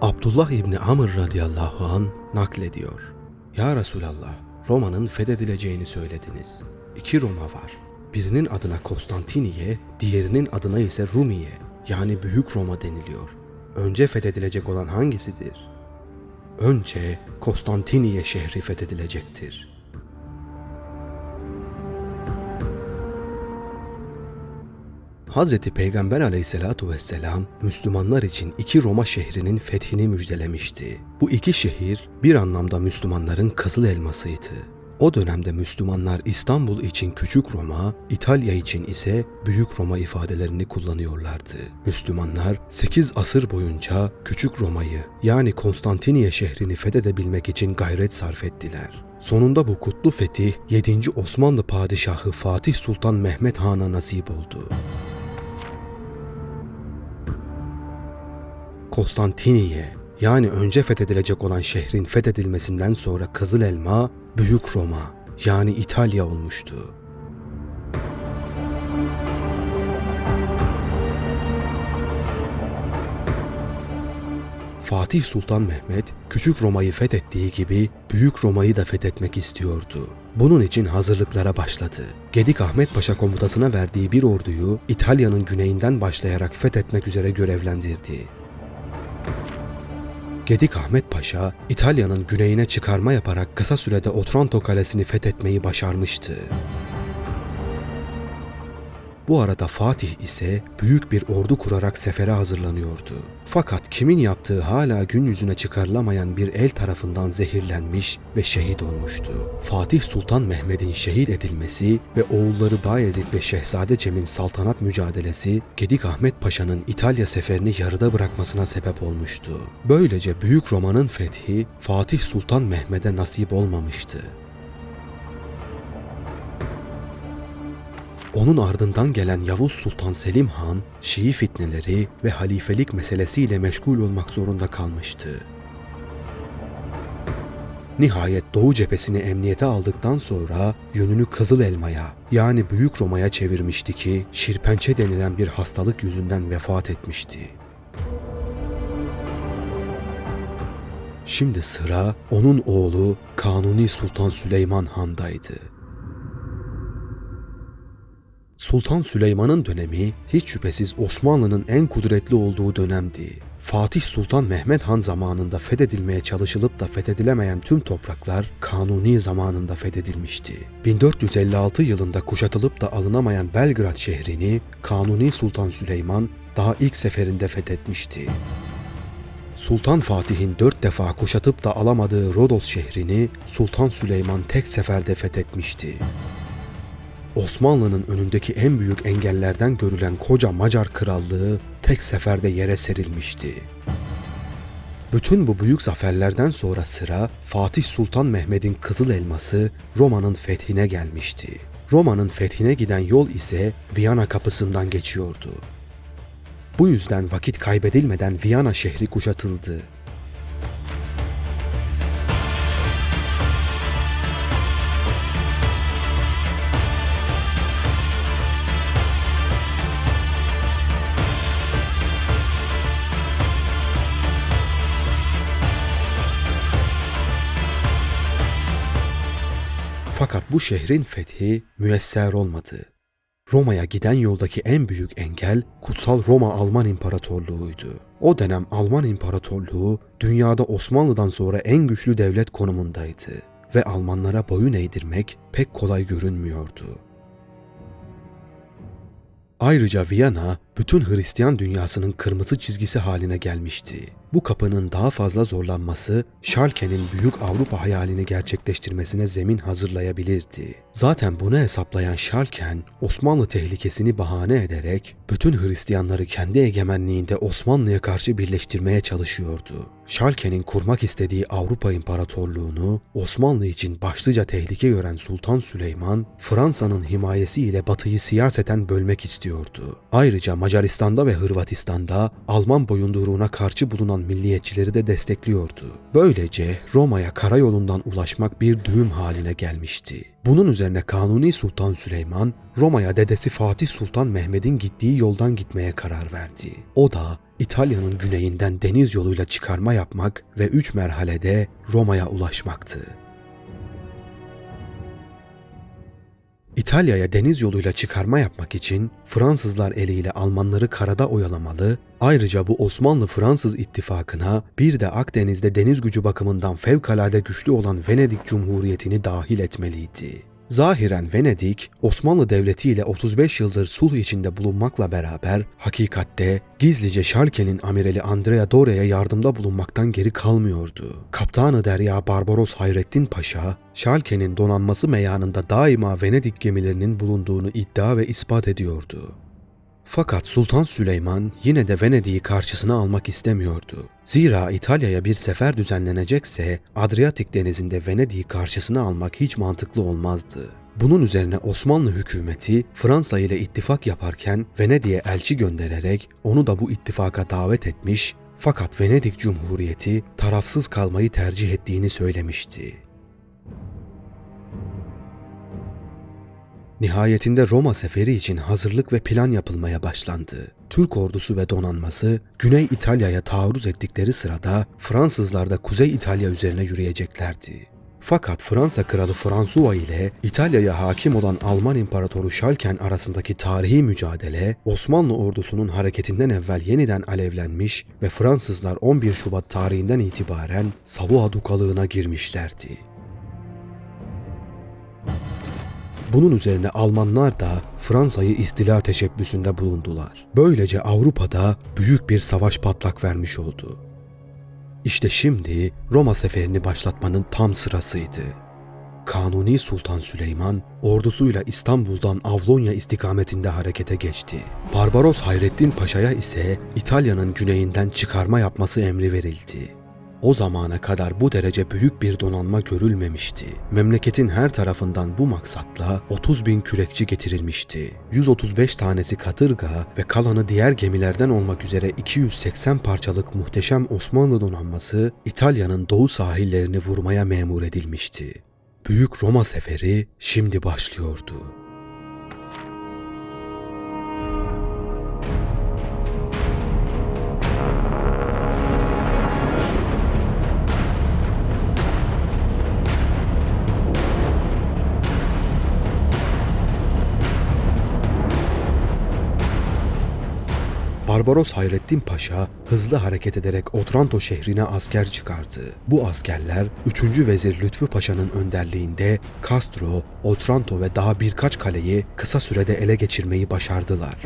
Abdullah İbni Amr radıyallahu an naklediyor. Ya Resulallah, Roma'nın fethedileceğini söylediniz. İki Roma var. Birinin adına Konstantiniye, diğerinin adına ise Rumiye yani Büyük Roma deniliyor. Önce fethedilecek olan hangisidir? Önce Konstantiniye şehri fethedilecektir. Hz. Peygamber aleyhissalatu vesselam Müslümanlar için iki Roma şehrinin fethini müjdelemişti. Bu iki şehir bir anlamda Müslümanların kızıl elmasıydı. O dönemde Müslümanlar İstanbul için Küçük Roma, İtalya için ise Büyük Roma ifadelerini kullanıyorlardı. Müslümanlar 8 asır boyunca Küçük Roma'yı yani Konstantiniye şehrini fethedebilmek için gayret sarf ettiler. Sonunda bu kutlu fetih 7. Osmanlı Padişahı Fatih Sultan Mehmet Han'a nasip oldu. Konstantiniye yani önce fethedilecek olan şehrin fethedilmesinden sonra Kızıl Elma, Büyük Roma yani İtalya olmuştu. Fatih Sultan Mehmet Küçük Roma'yı fethettiği gibi Büyük Roma'yı da fethetmek istiyordu. Bunun için hazırlıklara başladı. Gedik Ahmet Paşa komutasına verdiği bir orduyu İtalya'nın güneyinden başlayarak fethetmek üzere görevlendirdi. Gedik Ahmet Paşa, İtalya'nın güneyine çıkarma yaparak kısa sürede Otranto Kalesi'ni fethetmeyi başarmıştı. Bu arada Fatih ise büyük bir ordu kurarak sefere hazırlanıyordu. Fakat kimin yaptığı hala gün yüzüne çıkarılamayan bir el tarafından zehirlenmiş ve şehit olmuştu. Fatih Sultan Mehmet'in şehit edilmesi ve oğulları Bayezid ve Şehzade Cem'in saltanat mücadelesi Gedik Ahmet Paşa'nın İtalya seferini yarıda bırakmasına sebep olmuştu. Böylece Büyük Roma'nın fethi Fatih Sultan Mehmet'e nasip olmamıştı. Onun ardından gelen Yavuz Sultan Selim Han, Şii fitneleri ve halifelik meselesiyle meşgul olmak zorunda kalmıştı. Nihayet Doğu cephesini emniyete aldıktan sonra yönünü Kızıl Elma'ya yani Büyük Roma'ya çevirmişti ki şirpençe denilen bir hastalık yüzünden vefat etmişti. Şimdi sıra onun oğlu Kanuni Sultan Süleyman Han'daydı. Sultan Süleyman'ın dönemi hiç şüphesiz Osmanlı'nın en kudretli olduğu dönemdi. Fatih Sultan Mehmet Han zamanında fethedilmeye çalışılıp da fethedilemeyen tüm topraklar Kanuni zamanında fethedilmişti. 1456 yılında kuşatılıp da alınamayan Belgrad şehrini Kanuni Sultan Süleyman daha ilk seferinde fethetmişti. Sultan Fatih'in dört defa kuşatıp da alamadığı Rodos şehrini Sultan Süleyman tek seferde fethetmişti. Osmanlı'nın önündeki en büyük engellerden görülen koca Macar krallığı tek seferde yere serilmişti. Bütün bu büyük zaferlerden sonra sıra Fatih Sultan Mehmet'in Kızıl Elması Roma'nın fethine gelmişti. Roma'nın fethine giden yol ise Viyana kapısından geçiyordu. Bu yüzden vakit kaybedilmeden Viyana şehri kuşatıldı. Bu şehrin fethi müesser olmadı. Roma'ya giden yoldaki en büyük engel Kutsal Roma Alman İmparatorluğu'ydu. O dönem Alman İmparatorluğu dünyada Osmanlı'dan sonra en güçlü devlet konumundaydı ve Almanlara boyun eğdirmek pek kolay görünmüyordu. Ayrıca Viyana bütün Hristiyan dünyasının kırmızı çizgisi haline gelmişti. Bu kapının daha fazla zorlanması Schalke'nin büyük Avrupa hayalini gerçekleştirmesine zemin hazırlayabilirdi. Zaten bunu hesaplayan Schalken, Osmanlı tehlikesini bahane ederek bütün Hristiyanları kendi egemenliğinde Osmanlı'ya karşı birleştirmeye çalışıyordu. Schalke'nin kurmak istediği Avrupa İmparatorluğunu Osmanlı için başlıca tehlike gören Sultan Süleyman, Fransa'nın himayesiyle Batı'yı siyaseten bölmek istiyordu. Ayrıca Macaristan'da ve Hırvatistan'da Alman boyunduruğuna karşı bulunan milliyetçileri de destekliyordu. Böylece Roma'ya karayolundan ulaşmak bir düğüm haline gelmişti. Bunun üzerine Kanuni Sultan Süleyman Roma'ya dedesi Fatih Sultan Mehmet'in gittiği yoldan gitmeye karar verdi. O da İtalya'nın güneyinden deniz yoluyla çıkarma yapmak ve üç merhalede Roma'ya ulaşmaktı. İtalya'ya deniz yoluyla çıkarma yapmak için Fransızlar eliyle Almanları karada oyalamalı, ayrıca bu Osmanlı-Fransız ittifakına bir de Akdeniz'de deniz gücü bakımından fevkalade güçlü olan Venedik Cumhuriyeti'ni dahil etmeliydi. Zahiren Venedik, Osmanlı Devleti ile 35 yıldır sulh içinde bulunmakla beraber hakikatte gizlice Şalke'nin amirali Andrea Dore'ye yardımda bulunmaktan geri kalmıyordu. Kaptanı Derya Barbaros Hayrettin Paşa, Şalke'nin donanması meyanında daima Venedik gemilerinin bulunduğunu iddia ve ispat ediyordu. Fakat Sultan Süleyman yine de Venedik'i karşısına almak istemiyordu. Zira İtalya'ya bir sefer düzenlenecekse Adriyatik denizinde Venedik'i karşısına almak hiç mantıklı olmazdı. Bunun üzerine Osmanlı hükümeti Fransa ile ittifak yaparken Venedik'e elçi göndererek onu da bu ittifaka davet etmiş fakat Venedik Cumhuriyeti tarafsız kalmayı tercih ettiğini söylemişti. Nihayetinde Roma seferi için hazırlık ve plan yapılmaya başlandı. Türk ordusu ve donanması Güney İtalya'ya taarruz ettikleri sırada Fransızlar da Kuzey İtalya üzerine yürüyeceklerdi. Fakat Fransa kralı François ile İtalya'ya hakim olan Alman İmparatoru Şalken arasındaki tarihi mücadele Osmanlı ordusunun hareketinden evvel yeniden alevlenmiş ve Fransızlar 11 Şubat tarihinden itibaren Savoie Dukalığına girmişlerdi. Bunun üzerine Almanlar da Fransa'yı istila teşebbüsünde bulundular. Böylece Avrupa'da büyük bir savaş patlak vermiş oldu. İşte şimdi Roma seferini başlatmanın tam sırasıydı. Kanuni Sultan Süleyman ordusuyla İstanbul'dan Avlonya istikametinde harekete geçti. Barbaros Hayrettin Paşa'ya ise İtalya'nın güneyinden çıkarma yapması emri verildi. O zamana kadar bu derece büyük bir donanma görülmemişti. Memleketin her tarafından bu maksatla 30 bin kürekçi getirilmişti. 135 tanesi katırga ve kalanı diğer gemilerden olmak üzere 280 parçalık muhteşem Osmanlı donanması İtalya'nın doğu sahillerini vurmaya memur edilmişti. Büyük Roma seferi şimdi başlıyordu. Barbaros Hayrettin Paşa hızlı hareket ederek Otranto şehrine asker çıkardı. Bu askerler 3. Vezir Lütfü Paşa'nın önderliğinde Castro, Otranto ve daha birkaç kaleyi kısa sürede ele geçirmeyi başardılar.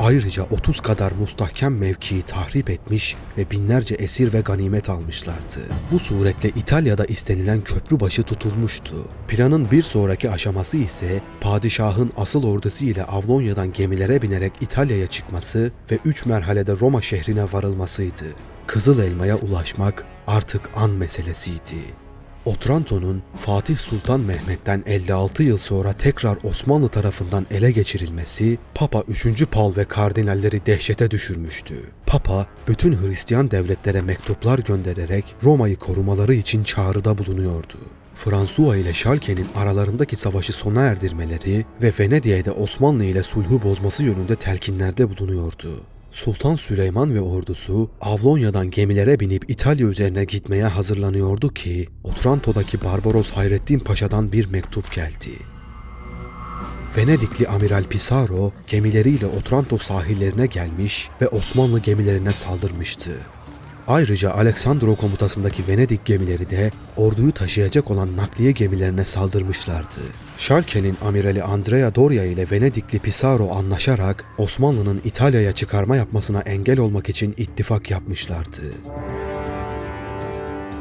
Ayrıca 30 kadar mustahkem mevkiyi tahrip etmiş ve binlerce esir ve ganimet almışlardı. Bu suretle İtalya'da istenilen köprübaşı tutulmuştu. Planın bir sonraki aşaması ise padişahın asıl ordusu ile Avlonya'dan gemilere binerek İtalya'ya çıkması ve üç merhalede Roma şehrine varılmasıydı. Kızıl Elma'ya ulaşmak artık an meselesiydi. Otranto'nun Fatih Sultan Mehmet'ten 56 yıl sonra tekrar Osmanlı tarafından ele geçirilmesi Papa 3. Paul ve kardinalleri dehşete düşürmüştü. Papa bütün Hristiyan devletlere mektuplar göndererek Roma'yı korumaları için çağrıda bulunuyordu. Fransua ile Şalke'nin aralarındaki savaşı sona erdirmeleri ve Venedik'e Osmanlı ile sulhu bozması yönünde telkinlerde bulunuyordu. Sultan Süleyman ve ordusu Avlonya'dan gemilere binip İtalya üzerine gitmeye hazırlanıyordu ki Otranto'daki Barbaros Hayrettin Paşa'dan bir mektup geldi. Venedikli Amiral Pisaro gemileriyle Otranto sahillerine gelmiş ve Osmanlı gemilerine saldırmıştı. Ayrıca Aleksandro komutasındaki Venedik gemileri de orduyu taşıyacak olan nakliye gemilerine saldırmışlardı. Schalke'nin amirali Andrea Doria ile Venedikli Pisaro anlaşarak Osmanlı'nın İtalya'ya çıkarma yapmasına engel olmak için ittifak yapmışlardı.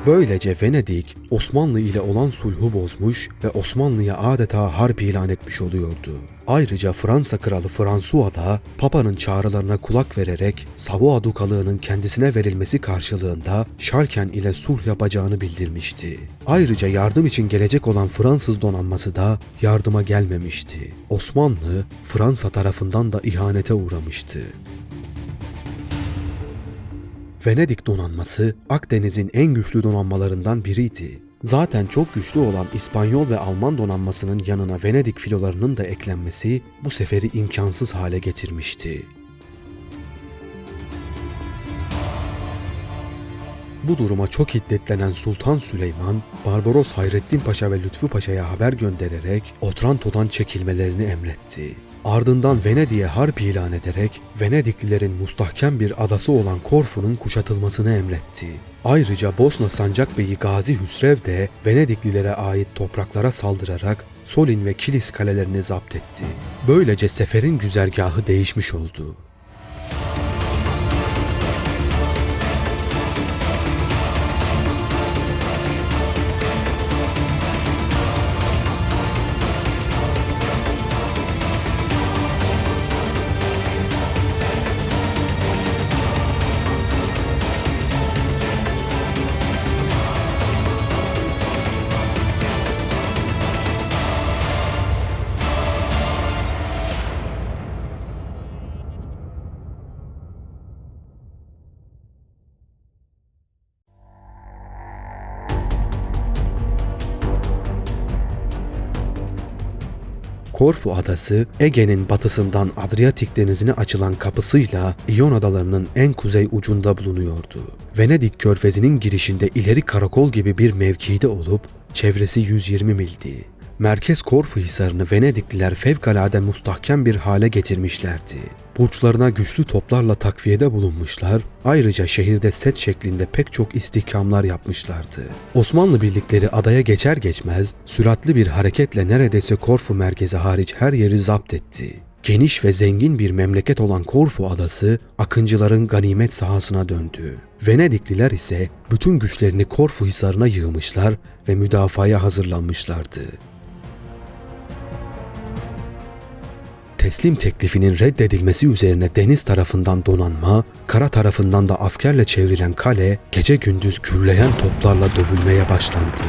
Böylece Venedik Osmanlı ile olan sulhu bozmuş ve Osmanlı'ya adeta harp ilan etmiş oluyordu. Ayrıca Fransa kralı François da Papa'nın çağrılarına kulak vererek Savoie Dukalığının kendisine verilmesi karşılığında Şalken ile sulh yapacağını bildirmişti. Ayrıca yardım için gelecek olan Fransız donanması da yardıma gelmemişti. Osmanlı Fransa tarafından da ihanete uğramıştı. Venedik donanması Akdeniz'in en güçlü donanmalarından biriydi. Zaten çok güçlü olan İspanyol ve Alman donanmasının yanına Venedik filolarının da eklenmesi bu seferi imkansız hale getirmişti. Bu duruma çok hiddetlenen Sultan Süleyman, Barbaros Hayrettin Paşa ve Lütfü Paşa'ya haber göndererek Otranto'dan çekilmelerini emretti. Ardından Venedik'e harp ilan ederek Venediklilerin mustahkem bir adası olan Korfu'nun kuşatılmasını emretti. Ayrıca Bosna Sancakbeyi Gazi Hüsrev de Venediklilere ait topraklara saldırarak Solin ve Kilis kalelerini zapt etti. Böylece seferin güzergahı değişmiş oldu. Korfu adası Ege'nin batısından Adriyatik denizine açılan kapısıyla İyon adalarının en kuzey ucunda bulunuyordu. Venedik körfezinin girişinde ileri karakol gibi bir mevkide olup çevresi 120 mildi. Merkez Korfu Hisarı'nı Venedikliler fevkalade mustahkem bir hale getirmişlerdi. Burçlarına güçlü toplarla takviyede bulunmuşlar, ayrıca şehirde set şeklinde pek çok istihkamlar yapmışlardı. Osmanlı birlikleri adaya geçer geçmez, süratli bir hareketle neredeyse Korfu merkezi hariç her yeri zapt etti. Geniş ve zengin bir memleket olan Korfu adası, akıncıların ganimet sahasına döndü. Venedikliler ise bütün güçlerini Korfu hisarına yığmışlar ve müdafaya hazırlanmışlardı. Teslim teklifinin reddedilmesi üzerine deniz tarafından donanma, kara tarafından da askerle çevrilen kale gece gündüz gürleyen toplarla dövülmeye başlandı.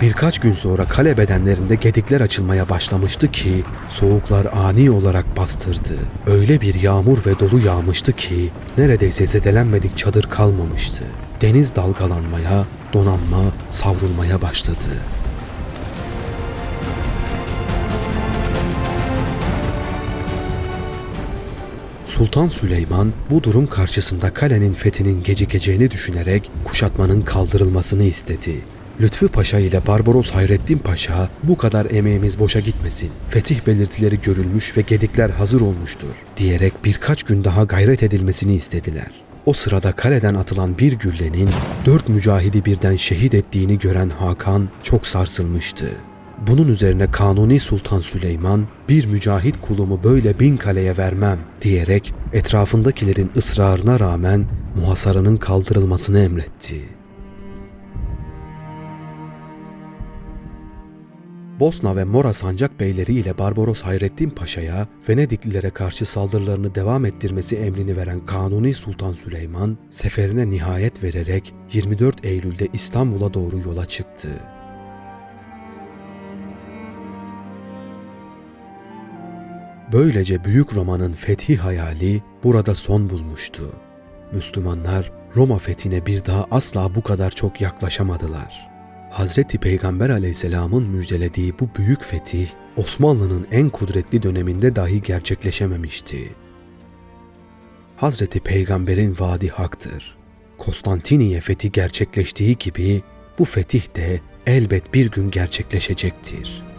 Birkaç gün sonra kale bedenlerinde gedikler açılmaya başlamıştı ki soğuklar ani olarak bastırdı. Öyle bir yağmur ve dolu yağmıştı ki neredeyse zedelenmedik çadır kalmamıştı. Deniz dalgalanmaya, donanma savrulmaya başladı. Sultan Süleyman bu durum karşısında kalenin fethinin gecikeceğini düşünerek kuşatmanın kaldırılmasını istedi. Lütfü Paşa ile Barbaros Hayrettin Paşa bu kadar emeğimiz boşa gitmesin. Fetih belirtileri görülmüş ve gedikler hazır olmuştur diyerek birkaç gün daha gayret edilmesini istediler. O sırada kaleden atılan bir güllenin dört mücahidi birden şehit ettiğini gören Hakan çok sarsılmıştı. Bunun üzerine Kanuni Sultan Süleyman bir mücahit kulumu böyle bin kaleye vermem diyerek etrafındakilerin ısrarına rağmen muhasarının kaldırılmasını emretti. Bosna ve Mora sancak beyleri ile Barbaros Hayrettin Paşa'ya Venediklilere karşı saldırılarını devam ettirmesi emrini veren Kanuni Sultan Süleyman, seferine nihayet vererek 24 Eylül'de İstanbul'a doğru yola çıktı. Böylece Büyük Roma'nın fethi hayali burada son bulmuştu. Müslümanlar Roma fethine bir daha asla bu kadar çok yaklaşamadılar.'' Hazreti Peygamber aleyhisselamın müjdelediği bu büyük fetih Osmanlı'nın en kudretli döneminde dahi gerçekleşememişti. Hazreti Peygamber'in vaadi haktır. Konstantiniye fethi gerçekleştiği gibi bu fetih de elbet bir gün gerçekleşecektir.''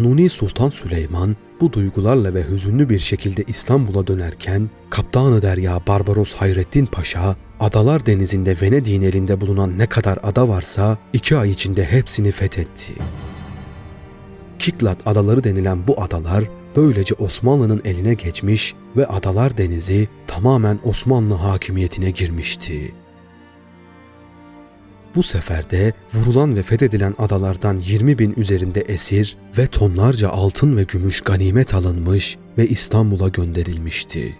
Kanuni Sultan Süleyman bu duygularla ve hüzünlü bir şekilde İstanbul'a dönerken Kaptanı Derya Barbaros Hayrettin Paşa Adalar Denizi'nde Venedik'in elinde bulunan ne kadar ada varsa iki ay içinde hepsini fethetti. Kiklat adaları denilen bu adalar böylece Osmanlı'nın eline geçmiş ve Adalar Denizi tamamen Osmanlı hakimiyetine girmişti. Bu seferde vurulan ve fethedilen adalardan 20 bin üzerinde esir ve tonlarca altın ve gümüş ganimet alınmış ve İstanbul'a gönderilmişti.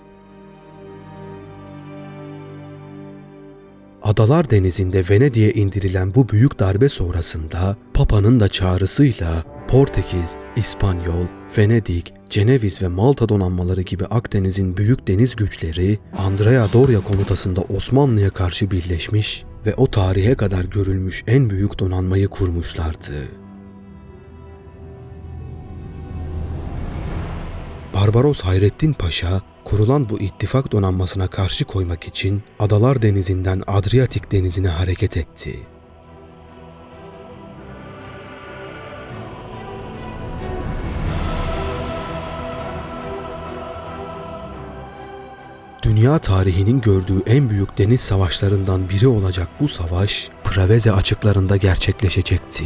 Adalar Denizi'nde Venedik'e indirilen bu büyük darbe sonrasında Papa'nın da çağrısıyla Portekiz, İspanyol, Venedik, Ceneviz ve Malta donanmaları gibi Akdeniz'in büyük deniz güçleri Andrea Doria komutasında Osmanlı'ya karşı birleşmiş ve o tarihe kadar görülmüş en büyük donanmayı kurmuşlardı. Barbaros Hayrettin Paşa kurulan bu ittifak donanmasına karşı koymak için Adalar Denizi'nden Adriyatik Denizi'ne hareket etti. Dünya tarihinin gördüğü en büyük deniz savaşlarından biri olacak bu savaş Preveze açıklarında gerçekleşecekti.